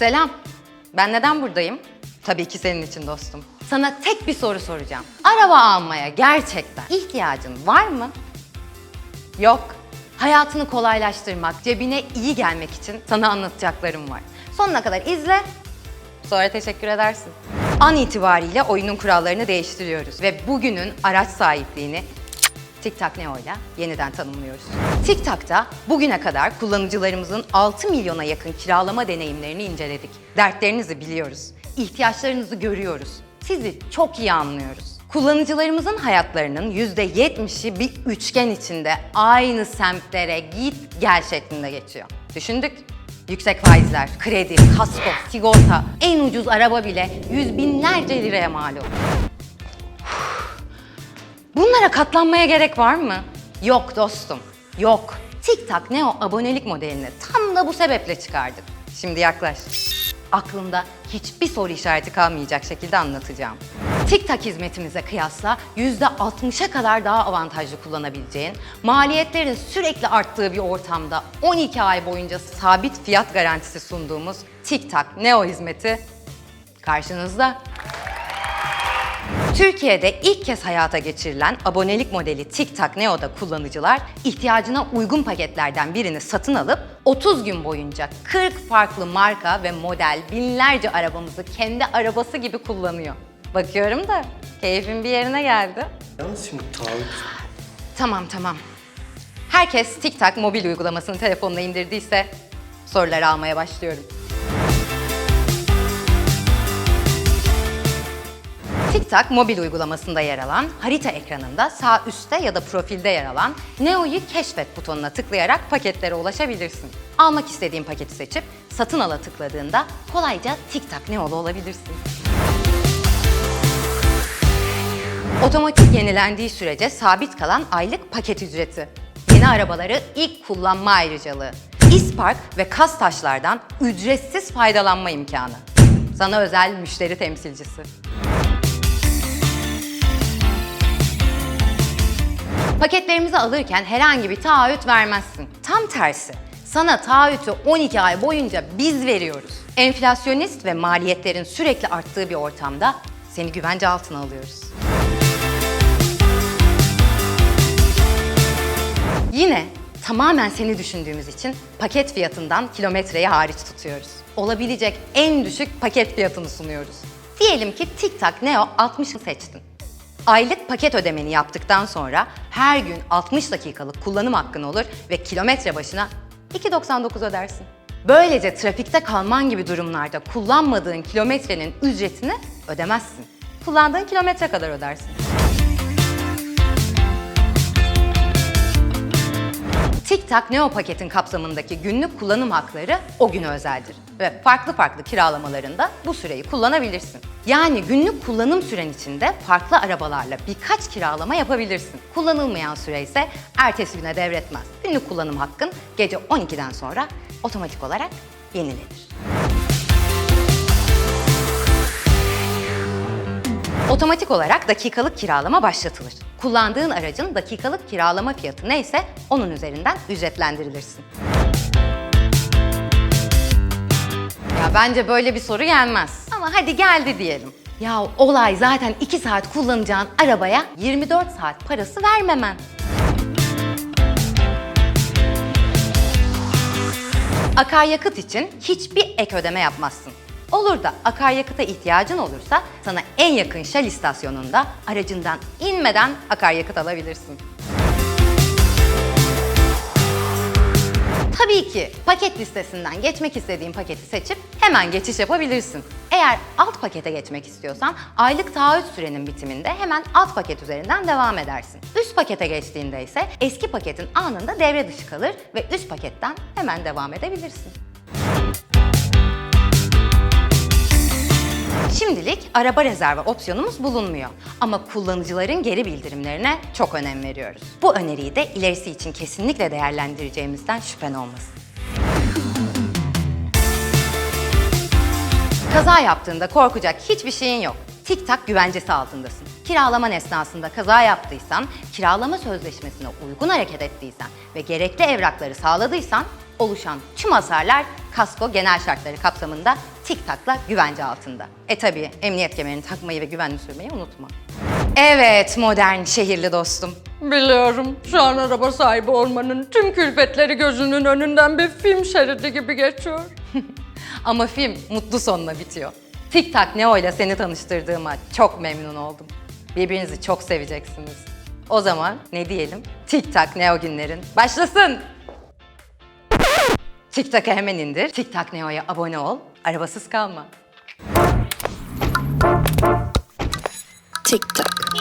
Selam. Ben neden buradayım? Tabii ki senin için dostum. Sana tek bir soru soracağım. Araba almaya gerçekten ihtiyacın var mı? Yok. Hayatını kolaylaştırmak, cebine iyi gelmek için sana anlatacaklarım var. Sonuna kadar izle, sonra teşekkür edersin. An itibariyle oyunun kurallarını değiştiriyoruz ve bugünün araç sahipliğini TikTok Neo ile yeniden tanımlıyoruz. TikTok'ta bugüne kadar kullanıcılarımızın 6 milyona yakın kiralama deneyimlerini inceledik. Dertlerinizi biliyoruz, ihtiyaçlarınızı görüyoruz, sizi çok iyi anlıyoruz. Kullanıcılarımızın hayatlarının %70'i bir üçgen içinde aynı semtlere git gel şeklinde geçiyor. Düşündük. Yüksek faizler, kredi, kasko, sigorta, en ucuz araba bile yüz binlerce liraya mal oluyor. Bunlara katlanmaya gerek var mı? Yok dostum, yok. TikTok Neo abonelik modelini tam da bu sebeple çıkardık. Şimdi yaklaş. Aklında hiçbir soru işareti kalmayacak şekilde anlatacağım. TikTok hizmetimize kıyasla %60'a kadar daha avantajlı kullanabileceğin, maliyetlerin sürekli arttığı bir ortamda 12 ay boyunca sabit fiyat garantisi sunduğumuz TikTok Neo hizmeti karşınızda. Türkiye'de ilk kez hayata geçirilen abonelik modeli TikTok Neo'da kullanıcılar ihtiyacına uygun paketlerden birini satın alıp 30 gün boyunca 40 farklı marka ve model binlerce arabamızı kendi arabası gibi kullanıyor. Bakıyorum da keyfin bir yerine geldi. Yalnız şimdi taahhüt Tamam tamam. Herkes TikTok mobil uygulamasını telefonuna indirdiyse soruları almaya başlıyorum. TikTok mobil uygulamasında yer alan harita ekranında sağ üstte ya da profilde yer alan Neo'yu keşfet butonuna tıklayarak paketlere ulaşabilirsin. Almak istediğin paketi seçip satın ala tıkladığında kolayca TikTok Neo'lu olabilirsin. Otomatik yenilendiği sürece sabit kalan aylık paket ücreti. Yeni arabaları ilk kullanma ayrıcalığı. İspark ve kas taşlardan ücretsiz faydalanma imkanı. Sana özel müşteri temsilcisi. Paketlerimizi alırken herhangi bir taahhüt vermezsin. Tam tersi. Sana taahhütü 12 ay boyunca biz veriyoruz. Enflasyonist ve maliyetlerin sürekli arttığı bir ortamda seni güvence altına alıyoruz. Yine tamamen seni düşündüğümüz için paket fiyatından kilometreyi hariç tutuyoruz. Olabilecek en düşük paket fiyatını sunuyoruz. Diyelim ki TikTok Neo 60'ı seçtin. Aylık paket ödemeni yaptıktan sonra her gün 60 dakikalık kullanım hakkın olur ve kilometre başına 2.99 ödersin. Böylece trafikte kalman gibi durumlarda kullanmadığın kilometrenin ücretini ödemezsin. Kullandığın kilometre kadar ödersin. TikTok Neo paketin kapsamındaki günlük kullanım hakları o güne özeldir ve farklı farklı kiralamalarında bu süreyi kullanabilirsin. Yani günlük kullanım süren içinde farklı arabalarla birkaç kiralama yapabilirsin. Kullanılmayan süre ise ertesi güne devretmez. Günlük kullanım hakkın gece 12'den sonra otomatik olarak yenilenir. Otomatik olarak dakikalık kiralama başlatılır. Kullandığın aracın dakikalık kiralama fiyatı neyse onun üzerinden ücretlendirilirsin. Ya bence böyle bir soru gelmez. Ama hadi geldi diyelim. Ya olay zaten 2 saat kullanacağın arabaya 24 saat parası vermemen. Akaryakıt için hiçbir ek ödeme yapmazsın. Olur da akaryakıta ihtiyacın olursa sana en yakın Shell istasyonunda aracından inmeden akaryakıt alabilirsin. Tabii ki paket listesinden geçmek istediğin paketi seçip hemen geçiş yapabilirsin. Eğer alt pakete geçmek istiyorsan aylık taahhüt sürenin bitiminde hemen alt paket üzerinden devam edersin. Üst pakete geçtiğinde ise eski paketin anında devre dışı kalır ve üst paketten hemen devam edebilirsin. Şimdilik araba rezervi opsiyonumuz bulunmuyor. Ama kullanıcıların geri bildirimlerine çok önem veriyoruz. Bu öneriyi de ilerisi için kesinlikle değerlendireceğimizden şüphen olmasın. Kaza yaptığında korkacak hiçbir şeyin yok. TikTok güvencesi altındasın. kiralaman esnasında kaza yaptıysan, kiralama sözleşmesine uygun hareket ettiysen ve gerekli evrakları sağladıysan oluşan tüm hasarlar kasko genel şartları kapsamında tik takla güvence altında. E tabi emniyet kemerini takmayı ve güvenli sürmeyi unutma. Evet modern şehirli dostum. Biliyorum. Şu an araba sahibi olmanın tüm külfetleri gözünün önünden bir film şeridi gibi geçiyor. Ama film mutlu sonla bitiyor. Tik Tak Neo ile seni tanıştırdığıma çok memnun oldum. Birbirinizi çok seveceksiniz. O zaman ne diyelim? Tik Tak Neo günlerin başlasın. Tik Tak'ı hemen indir. Tik Tak Neo'ya abone ol. Arabasız kalma. Tik tak.